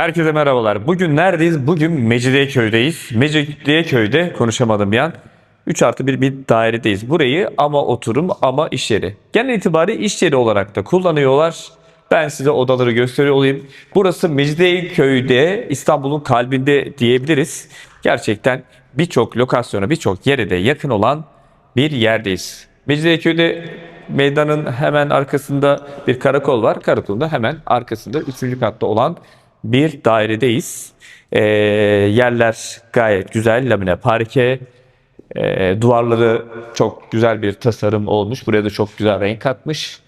Herkese merhabalar. Bugün neredeyiz? Bugün Mecidiyeköy'deyiz. Mecidiyeköy'de konuşamadım bir an. 3 artı 1 bir dairedeyiz. Burayı ama oturum ama iş yeri. Genel itibariyle iş yeri olarak da kullanıyorlar. Ben size odaları gösteriyor olayım. Burası Mecidiyeköy'de İstanbul'un kalbinde diyebiliriz. Gerçekten birçok lokasyona, birçok yere de yakın olan bir yerdeyiz. Mecidiyeköy'de meydanın hemen arkasında bir karakol var. Karakolun da hemen arkasında 3. katta olan bir dairedeyiz. Ee, yerler gayet güzel. Lamine parke. Ee, duvarları çok güzel bir tasarım olmuş. Buraya da çok güzel renk katmış.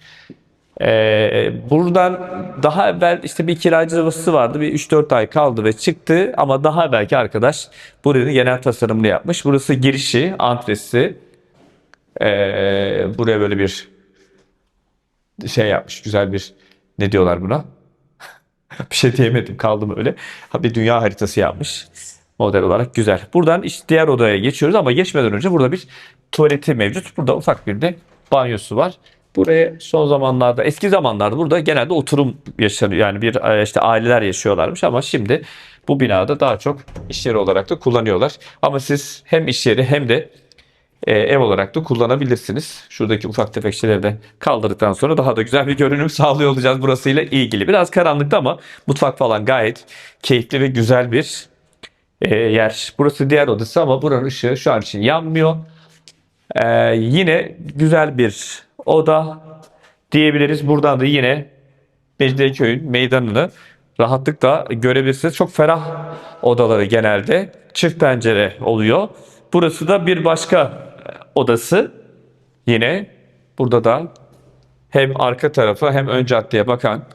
Ee, buradan daha evvel işte bir kiracı havası vardı. Bir 3-4 ay kaldı ve çıktı. Ama daha belki arkadaş buranın genel tasarımını yapmış. Burası girişi, antresi. Ee, buraya böyle bir şey yapmış. Güzel bir ne diyorlar buna? bir şey diyemedim kaldım öyle. Bir dünya haritası yapmış. Model olarak güzel. Buradan işte diğer odaya geçiyoruz ama geçmeden önce burada bir tuvaleti mevcut. Burada ufak bir de banyosu var. Buraya son zamanlarda, eski zamanlarda burada genelde oturum yaşanıyor. Yani bir e, işte aileler yaşıyorlarmış ama şimdi bu binada daha çok iş yeri olarak da kullanıyorlar. Ama siz hem iş yeri hem de e, ev olarak da kullanabilirsiniz. Şuradaki ufak tefek şeyleri de kaldırdıktan sonra daha da güzel bir görünüm sağlıyor olacağız burasıyla ilgili. Biraz karanlıkta ama mutfak falan gayet keyifli ve güzel bir e, yer. Burası diğer odası ama buranın ışığı şu an için yanmıyor. E, yine güzel bir oda diyebiliriz. Buradan da yine Mecidiyeköy'ün meydanını rahatlıkla görebilirsiniz. Çok ferah odaları genelde. Çift pencere oluyor. Burası da bir başka odası. Yine burada da hem arka tarafı hem ön caddeye bakan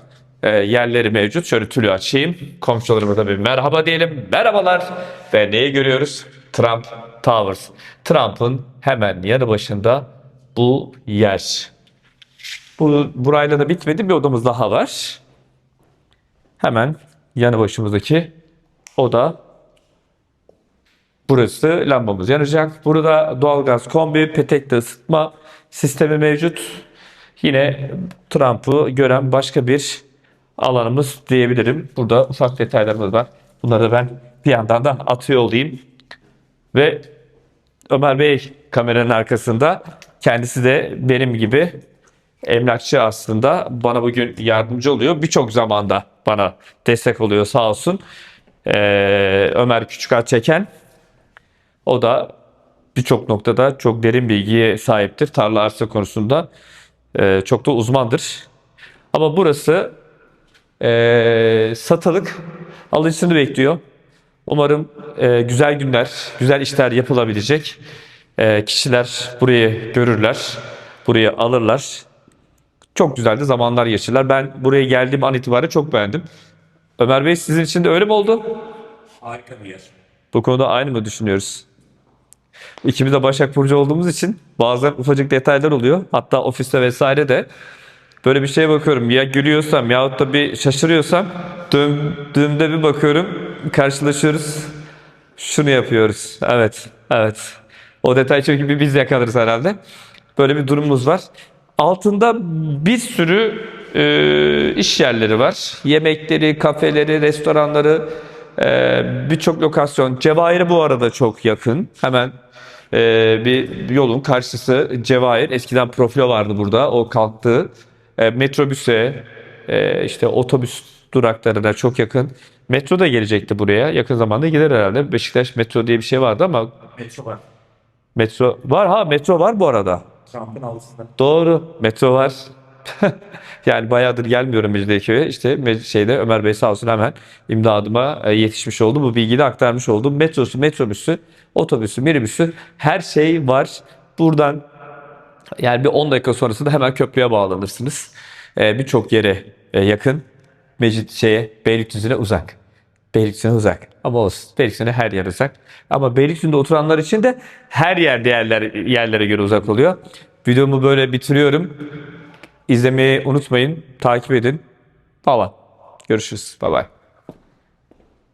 e, yerleri mevcut. Şöyle tülü açayım. Komşularıma da bir merhaba diyelim. Merhabalar. Ve neyi görüyoruz? Trump Towers. Trump'ın hemen yanı başında bu yer. Bu, burayla da bitmedi. Bir odamız daha var. Hemen yanı başımızdaki oda Burası lambamız yanacak. Burada doğalgaz kombi, petekli ısıtma sistemi mevcut. Yine Trump'ı gören başka bir alanımız diyebilirim. Burada ufak detaylarımız var. Bunları da ben bir yandan da atıyor olayım. Ve Ömer Bey kameranın arkasında. Kendisi de benim gibi emlakçı aslında. Bana bugün yardımcı oluyor. Birçok zamanda bana destek oluyor sağ olsun. Ee, Ömer Küçükal Çeken. O da birçok noktada çok derin bilgiye sahiptir. Tarla arsa konusunda Ee, çok da uzmandır. Ama burası ee, satılık alıcısını bekliyor. Umarım ee, güzel günler, güzel işler yapılabilecek. Ee, kişiler burayı görürler, burayı alırlar. Çok güzel de zamanlar geçirler. Ben buraya geldiğim an itibariyle çok beğendim. Ömer Bey sizin için de öyle mi oldu? Harika bir yer. Bu konuda aynı mı düşünüyoruz? İkimiz de Başak Burcu olduğumuz için bazen ufacık detaylar oluyor. Hatta ofiste vesaire de böyle bir şeye bakıyorum. Ya gülüyorsam yahut da bir şaşırıyorsam döndüğümde bir bakıyorum karşılaşıyoruz. Şunu yapıyoruz. Evet, evet. O detay çünkü biz yakalarız herhalde. Böyle bir durumumuz var. Altında bir sürü e, iş yerleri var. Yemekleri, kafeleri, restoranları, e, birçok lokasyon. Cevahir'e bu arada çok yakın. Hemen e, bir yolun karşısı Cevahir. Eskiden profilo vardı burada. O kalktı. E, metrobüse, e, işte otobüs duraklarına çok yakın. Metro da gelecekti buraya. Yakın zamanda gelir herhalde. Beşiktaş metro diye bir şey vardı ama Metro var. metro var ha metro var bu arada. Trump'ın altında. Doğru. Metro var. yani bayağıdır gelmiyorum Mecidiyeköy'e. İşte me- şeyde Ömer Bey sağ olsun hemen imdadıma e, yetişmiş oldu. Bu bilgiyi de aktarmış oldum. Metrosu, metrobüsü, otobüsü, minibüsü her şey var. Buradan yani bir 10 dakika sonrasında hemen köprüye bağlanırsınız. E, Birçok yere e, yakın. Mecid şeye Beylikdüzü'ne uzak. Beylikdüzü'ne uzak. Ama olsun. Beylikdüzü'ne her yer uzak. Ama Beylikdüzü'nde oturanlar için de her yer diğerler yerlere göre uzak oluyor. Videomu böyle bitiriyorum. İzlemeyi unutmayın. Takip edin. Bye. Görüşürüz. Bye bye.